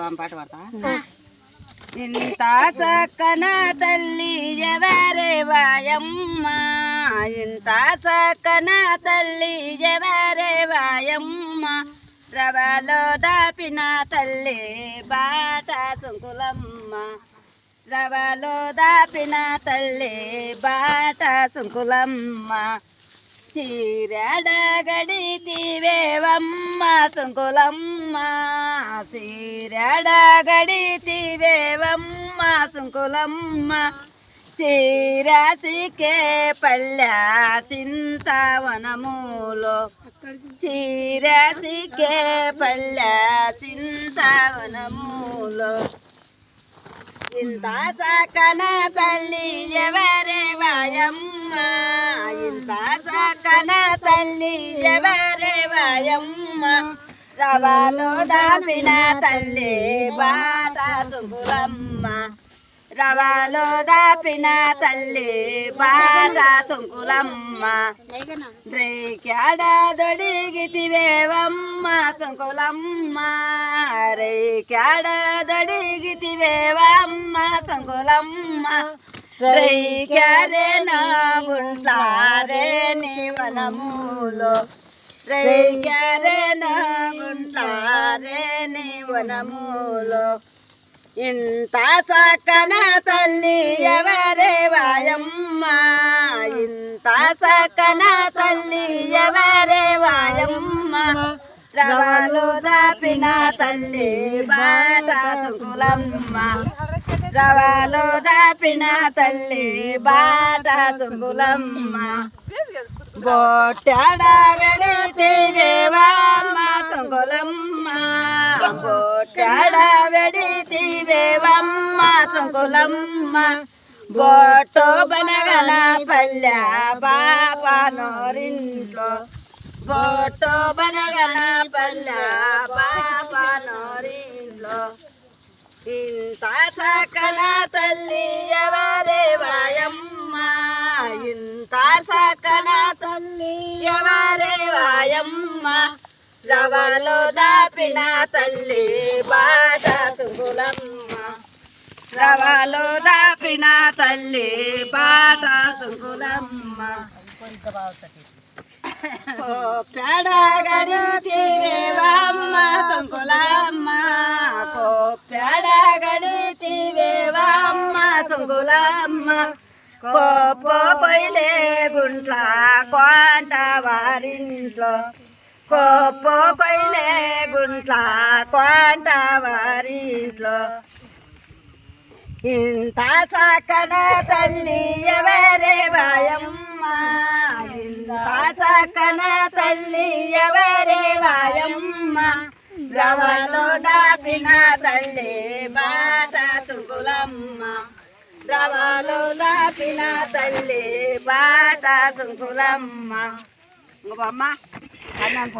స్వామి పాట పాడతా? ఇంత సక్కన తల్లి ఎవరే వాయమ్మ? ఇంత సక్కన తల్లి ఎవరే వాయమ్మ? రవలో దాపిన తల్లి బాట సుంకులమ్మ. రవలో దాపిన తల్లి బాట సుంకులమ్మ. చీరడగడి తీవేవమ్మ సుంకులమ్మ చీరడగడి తీవేవమ్మ సుంకులమ్మ. చీరాసికే పల్లె చింతవనములో. చీరాసికే పల్లె చింతవనములో. ఇంత సకన తల్లి ఎవరే వాయమ్మ? ఇంత సకన తల్లి ఎవరే వాయమ్మ రవాలో దాపిన తల్లి బాట సుంకులమ్మ. రవాలో దాపిన తల్లి బాట సుంకులమ్మ. రేక్యాడ దొడిగితివేవమ్మ సంకులమ్మ. రేక్యాడ దొడిగితివేవమ్మ సంకులమ్మ. రేక్యారే నాగుంటారే నివనములో రేక్యారే నాగుంటారే నివనములో ఇంత సకన తల్లి ఎవరే వాయమ్మ? ఇంత సకన తల్లి ఎవరే వాయమ్మ? రవాలు దాపిన తల్లి బాట సుకులమ్మ. రవాలో దాపిన తల్లి బాట సుంగులమ్మ. బొట్టాడ వెడితివేవమ్మ సుంగులమ్మ. బొట్టాడ వెడితివేవమ్మ సుంగులమ్మ. బొట్టు బనగల పల్లె బాప నోరింట్లో. బొట్టు బనగల పల్లె బాప నోరింట్లో. ఇంత సకల తల్లి ఎవరే వాయమ్మ ఇంత సకల తల్లి ఎవరే వాయమ్మ రవలో దాపిన తల్లి బాట సుగులమ్మ రవలో దాపిన తల్లి బాట సుగులమ్మ పేడ గడితే రంగులమ్మ సంకులమ్మ కోపో కొయిలే గుంట్ల కోంట వారింట్లో కోపో కొయిలే గుంట్ల కోంట వారింట్లో ఇంత సకన తల్లి ఎవరే వాయమ్మ? ఇంత సకన తల్లి ఎవరే వాయమ్మ? రవలో రవలో దాపిన తల్లి బాట సుకులమ్మ. ఇంకమ్మ అన్నాను